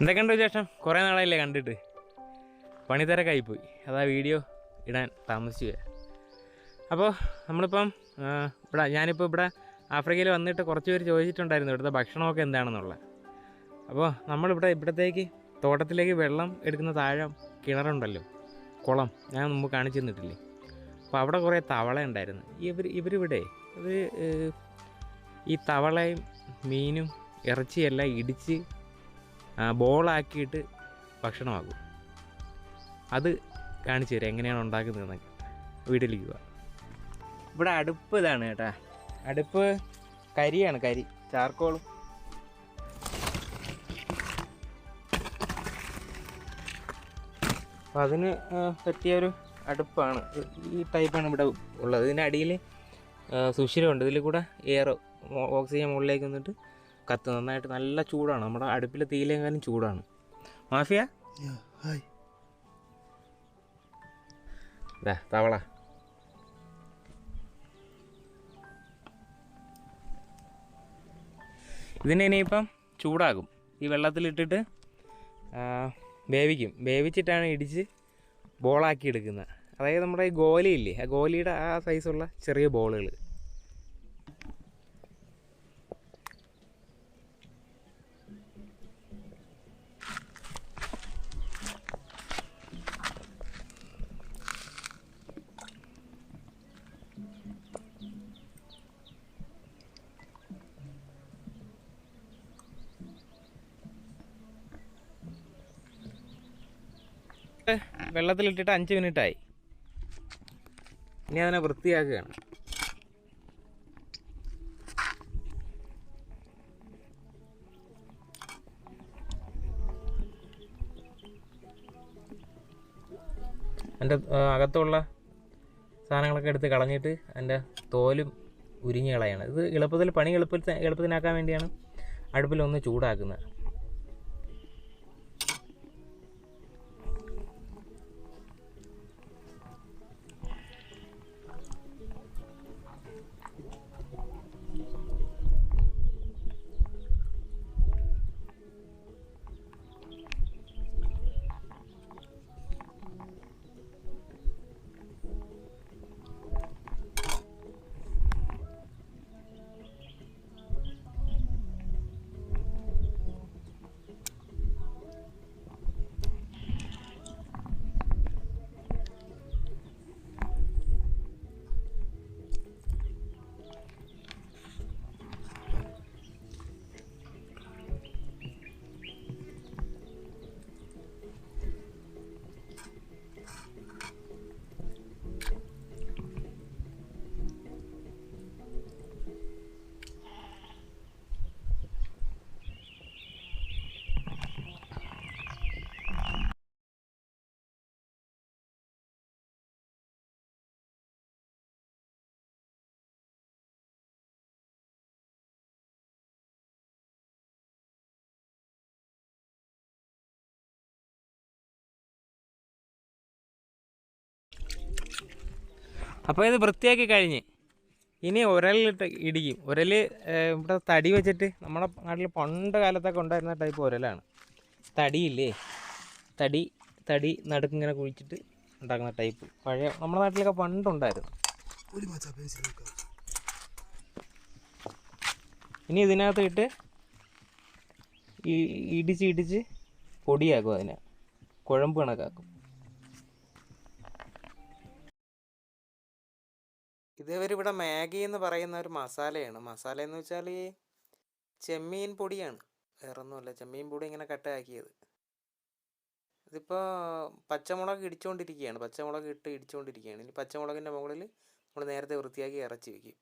എന്തൊക്കെയുണ്ട് വിശേഷം? കുറേ നാളായില്ലേ കണ്ടിട്ട്. പണിത്തിരക്കായിപ്പോയി അതാ വീഡിയോ ഇടാൻ താമസിച്ചു. അപ്പോൾ നമ്മളിപ്പം ഇവിടെ ഞാനിപ്പോൾ ഇവിടെ ആഫ്രിക്കയിൽ വന്നിട്ട് കുറച്ച് പേര് ചോദിച്ചിട്ടുണ്ടായിരുന്നു ഇവിടുത്തെ ഭക്ഷണമൊക്കെ എന്താണെന്നുള്ളത് അപ്പോൾ നമ്മളിവിടെ ഇവിടത്തേക്ക് തോട്ടത്തിലേക്ക് വെള്ളം എടുക്കുന്ന താഴെ കിണറുണ്ടല്ലോ കുളം. ഞാൻ മുമ്പ് കാണിച്ചു തന്നിട്ടില്ലേ? അപ്പോൾ അവിടെ കുറേ തവള ഉണ്ടായിരുന്നു. ഇവർ ഇവരിവിടെ ഇവർ ഈ തവളയും മീനും ഇറച്ചിയെല്ലാം ഇടിച്ച് ബോളാക്കിയിട്ട് ഭക്ഷണമാകും അത് കാണിച്ചു തരാം എങ്ങനെയാണ് ഉണ്ടാക്കുന്നതെന്നൊക്കെ വീട്ടിലേക്ക് പോവാം ഇവിടെ അടുപ്പ് ഇതാണ് കേട്ടാ. അടുപ്പ്? കരിയാണ് കരി. ചാർക്കോളും. അപ്പോൾ അതിന് പറ്റിയ ഒരു അടുപ്പാണ്. ഈ ടൈപ്പാണ് ഇവിടെ ഉള്ളത്. ഇതിന്റെ അടിയിൽ സുഷിരമുണ്ട്. ഇതിൽ കൂടെ എയർ ഓക്സിജൻ മുകളിലേക്ക് വന്നിട്ട് കത്ത് നന്നായിട്ട് നല്ല ചൂടാണ്. നമ്മുടെ അടുപ്പിലെ തീയിലെങ്ങാനും ചൂടാണ്. മാഫിയ? ഹായ്. തവള. ഇതിനെ ഇനിയിപ്പം ചൂടാകും. ഈ വെള്ളത്തിലിട്ടിട്ട് വേവിക്കും. വേവിച്ചിട്ടാണ് ഇടിച്ച് ബോളാക്കി എടുക്കുന്നത് അതായത് നമ്മുടെ ഈ ഗോലിയില്ലേ ആ ഗോലിയുടെ ആ സൈസുള്ള ചെറിയ ബോളുകൾ വെള്ളത്തിലിട്ടിട്ട് അഞ്ച് മിനിറ്റായി. ഇനി അതിനെ വൃത്തിയാക്കുകയാണ്. അതിന്റെ അകത്തുള്ള സാധനങ്ങളൊക്കെ എടുത്ത് കളഞ്ഞിട്ട് അതിന്റെ തോലും ഉരിഞ്ഞ് കളയാണ്. ഇത് എളുപ്പത്തിൽ പണി എളുപ്പത്തിൽ എളുപ്പത്തിനാക്കാൻ വേണ്ടിയാണ് അടുപ്പിലൊന്ന് ചൂടാക്കുന്നത്. അപ്പോൾ ഇത് വൃത്തിയാക്കി കഴിഞ്ഞ് ഇനി ഉരലിട്ട് ഇടിക്കും. ഉരൽ ഇവിടെ തടി വെച്ചിട്ട് നമ്മുടെ നാട്ടിൽ പണ്ട് കാലത്തൊക്കെ ഉണ്ടായിരുന്ന ടൈപ്പ് ഉരലാണ്. തടിയില്ലേ? തടി തടി നടുക്കിങ്ങനെ കുഴിച്ചിട്ട് ഉണ്ടാക്കുന്ന ടൈപ്പ് പഴയ നമ്മുടെ നാട്ടിലൊക്കെ പണ്ടുണ്ടായിരുന്നു. ഇനി ഇതിനകത്ത് ഇട്ട് ഇടിച്ച് ഇടിച്ച് പൊടിയാക്കും അതിനെ. കുഴമ്പ് കണക്കാക്കും. ഇത് ഇവരിവിടെ മാഗി എന്ന് പറയുന്ന ഒരു മസാലയാണ്. മസാല എന്ന് വെച്ചാൽ ഈ ചെമ്മീൻ പൊടിയാണ്. വേറെ ഒന്നുമല്ല ചെമ്മീൻ പൊടി ഇങ്ങനെ കട്ടാക്കിയത്. ഇതിപ്പോൾ പച്ചമുളക് ഇടിച്ചുകൊണ്ടിരിക്കുകയാണ് പച്ചമുളക് ഇട്ട് ഇടിച്ചുകൊണ്ടിരിക്കുകയാണ് ഇനി പച്ചമുളകിന്റെ മുകളിൽ നമ്മൾ നേരത്തെ വൃത്തിയാക്കി ഇറച്ചി വയ്ക്കും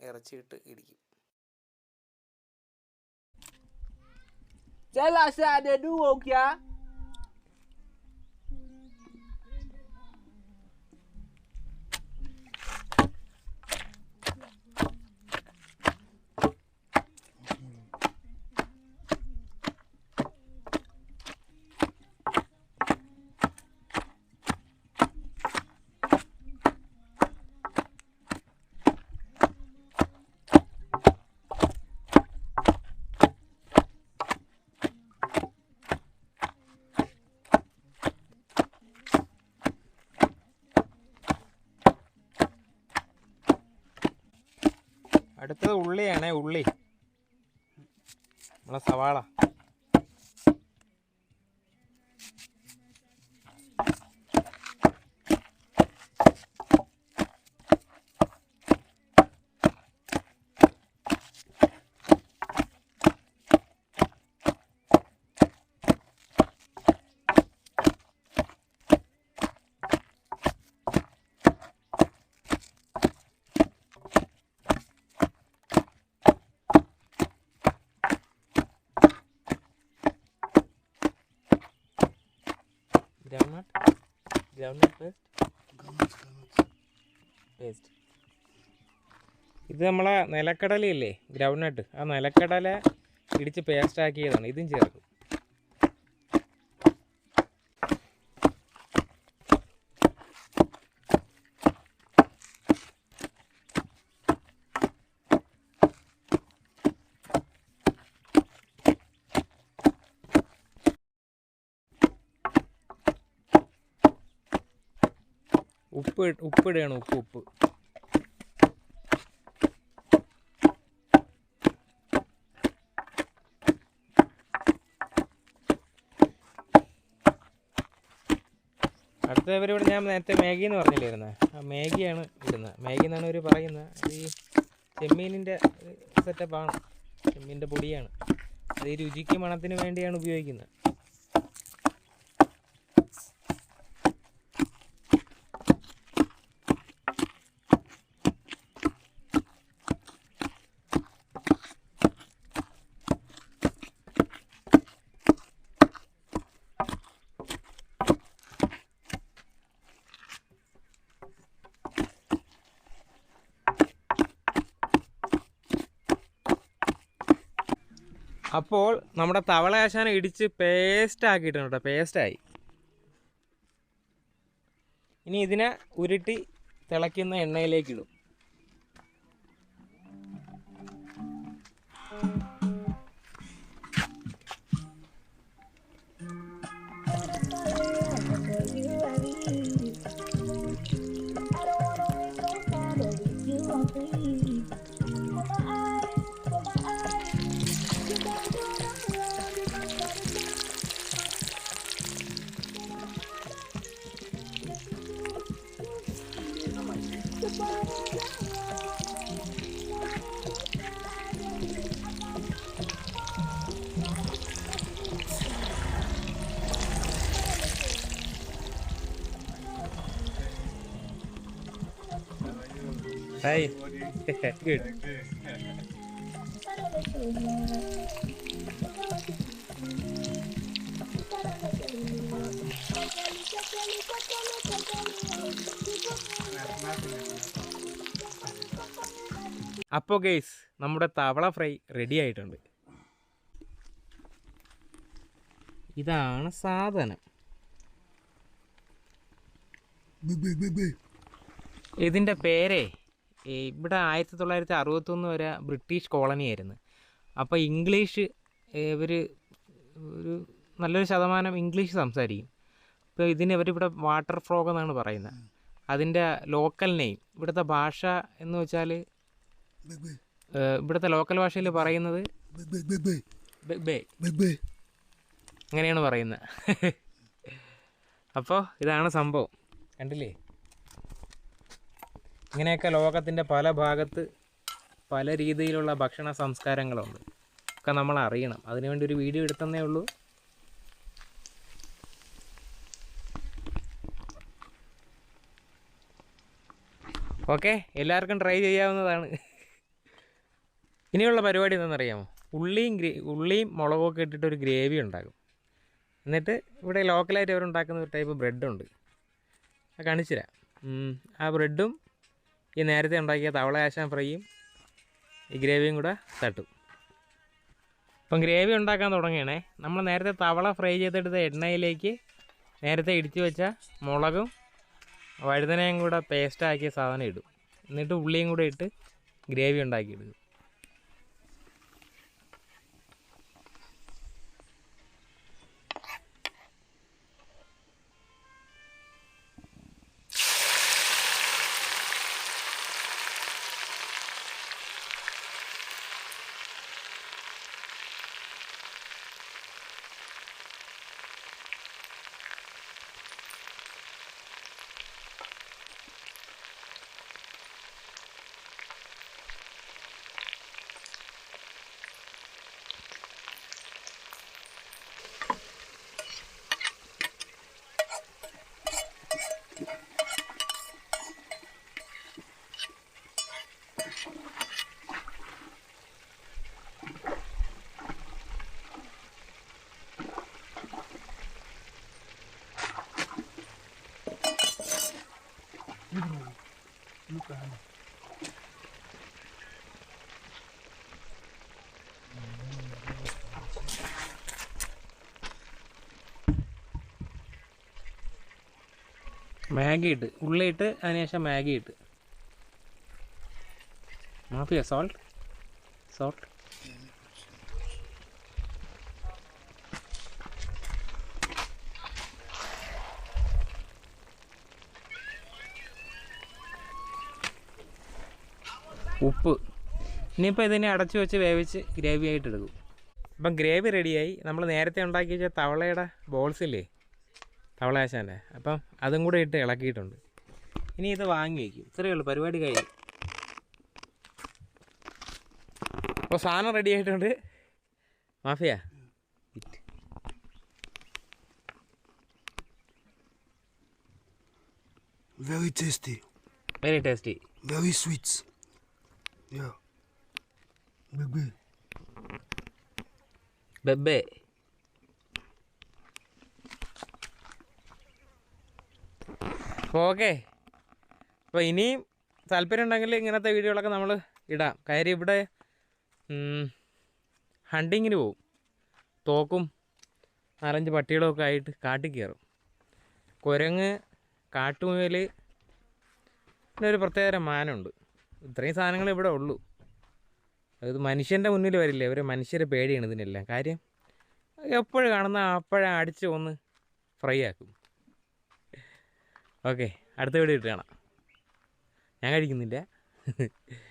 ഇറച്ചി ഇട്ട് ഇടിക്കും. Tell us how ഉള്ളി. നമ്മളെ സവാള ground nut ground paste. Paste ഇത് നമ്മളെ നിലക്കടലയില്ലേ ഗ്രൗണ്ട് നട്ട്. ആ നിലക്കടല ഇടിച്ച് പേസ്റ്റ് ആക്കിയതാണ്. ഇതും ചേർക്കും. ഉപ്പ് ഉപ്പിടുകയാണ് ഉപ്പ് ഉപ്പ് അടുത്ത ഇവരിവിടെ ഞാൻ നേരത്തെ മാഗി എന്ന് പറഞ്ഞില്ലായിരുന്നേ. ആ മാഗിയാണ് ഇടുന്നത്. മാഗി എന്നാണ് ഇവർ പറയുന്നത്. ഈ ചെമ്മീനിന്റെ സെറ്റപ്പാണ് ചെമ്മീന്റെ പൊടിയാണ്. അത് ഈ രുചിക്ക് മണത്തിന് വേണ്ടിയാണ് ഉപയോഗിക്കുന്നത്. അപ്പോൾ നമ്മുടെ തവള ഇടിച്ച് പേസ്റ്റ് ആക്കിയിട്ടുണ്ട് കേട്ടോ പേസ്റ്റായി ഇനി ഇതിനെ ഉരുട്ടി തിളയ്ക്കുന്ന എണ്ണയിലേക്ക് ഇടും. Hi Good. അപ്പോൾ ഗെയ്സ് നമ്മുടെ തവള ഫ്രൈ റെഡി ആയിട്ടുണ്ട് ഇതാണ് സാധനം. ഇതിന്റെ പേരേ ഇവിടെ ആയിരത്തി തൊള്ളായിരത്തി അറുപത്തൊന്ന് വരെ ബ്രിട്ടീഷ് കോളനിയായിരുന്നു അപ്പോൾ ഇംഗ്ലീഷ് ഇവർ ഒരു നല്ലൊരു ശതമാനം ഇംഗ്ലീഷ് സംസാരിക്കും. ഇപ്പോൾ ഇതിന് ഇവരിവിടെ വാട്ടർ ഫ്രോഗ് എന്നാണ് പറയുന്നത്. അതിന്റെ ലോക്കൽ നെയിം ഇവിടുത്തെ ഭാഷ എന്ന് വെച്ചാൽ. ഇവിടുത്തെ ലോക്കൽ ഭാഷയിൽ പറയുന്നത്. അങ്ങനെയാണ് പറയുന്നത്. അപ്പോൾ ഇതാണ് സംഭവം. കണ്ടില്ലേ? ഇങ്ങനെയൊക്കെ ലോകത്തിന്റെ പല ഭാഗത്ത് പല രീതിയിലുള്ള ഭക്ഷണ സംസ്കാരങ്ങളുണ്ട്. ഒക്കെ നമ്മൾ അറിയണം അതിനുവേണ്ടി ഒരു വീഡിയോ എടുത്തന്നേ ഉള്ളൂ. ഓക്കെ എല്ലാവർക്കും ട്രൈ ചെയ്യാവുന്നതാണ്. ഇനിയുള്ള പരിപാടി എന്താണെന്നറിയാമോ? ഉള്ളിയും ഗ്രേ ഉള്ളിയും മുളകൊക്കെ ഇട്ടിട്ട് ഒരു ഗ്രേവി ഉണ്ടാകും എന്നിട്ട് ഇവിടെ ലോക്കലായിട്ട് അവരുണ്ടാക്കുന്ന ഒരു ടൈപ്പ് ബ്രെഡുണ്ട് അത് കാണിച്ചു തരാം ആ ബ്രെഡും ഈ നേരത്തെ ഉണ്ടാക്കിയ തവള ആശാൻ ഫ്രൈയും ഈ ഗ്രേവിയും കൂടെ തട്ടും. അപ്പം ഗ്രേവി ഉണ്ടാക്കാൻ തുടങ്ങുകയാണേ. നമ്മൾ നേരത്തെ തവള ഫ്രൈ ചെയ്തെടുത്ത എണ്ണയിലേക്ക് നേരത്തെ ഇടിച്ചു വെച്ച മുളകും വഴുതനയും കൂടെ പേസ്റ്റാക്കിയ സാധനം ഇടും. എന്നിട്ട് ഉള്ളിയും കൂടെ ഇട്ട് ഗ്രേവി ഉണ്ടാക്കിയെടുക്കും. മാഗി ഇട്ട്. ഉള്ളി ഇട്ട് അതിനുശേഷം മാഗി ഇട്ട്. മാഫിയ സോൾട്ട് സോൾട്ട് ഉപ്പ്. ഇനിയിപ്പോൾ ഇതിനെ അടച്ചു വെച്ച് വേവിച്ച് ഗ്രേവി ആയിട്ട് എടുക്കും. അപ്പം ഗ്രേവി റെഡിയായി നമ്മൾ നേരത്തെ ഉണ്ടാക്കി വെച്ച തവളയുടെ ബോൾസ് ഇല്ലേ തവളാശാന്റെ അപ്പം അതും കൂടെ ഇട്ട് ഇളക്കിയിട്ടുണ്ട്. ഇനി ഇത് വാങ്ങി വയ്ക്കും. ഇത്രയേ ഉള്ളൂ പരിപാടി കഴിഞ്ഞു. അപ്പോൾ സാധനം റെഡി ആയിട്ടുണ്ട്. Mafia? It. Very tasty. Very tasty very sweets ബെബേ. ബെബേ അപ്പോൾ ഓക്കെ. അപ്പോൾ ഇനിയും താല്പര്യം ഉണ്ടെങ്കിൽ ഇങ്ങനത്തെ വീഡിയോകളൊക്കെ നമ്മൾ ഇടാം. കാര്യം ഇവിടെ ഹണ്ടിങ്ങിന് പോവും. തോക്കും നാലഞ്ച് പട്ടികളൊക്കെ ആയിട്ട് കാട്ടിൽ കയറും. കുരങ്ങ് കാട്ടുമുയൽ പിന്നെ ഒരു പ്രത്യേകതരം മാനമുണ്ട് ഇത്രയും സാധനങ്ങൾ ഇവിടെ ഉള്ളൂ. അത് മനുഷ്യന്റെ മുന്നിൽ വരില്ലേ? ഒരു മനുഷ്യരെ പേടിയാണ് ഇതിനെല്ലാം. കാര്യം എപ്പോഴും കാണുന്ന അപ്പോഴാണ് അടിച്ച് ഒന്ന് ഫ്രൈ ആക്കും. ഓക്കെ അടുത്ത വീഡിയോ ഇട്ട് കാണാം. ഞാൻ കഴിക്കുന്നില്ല.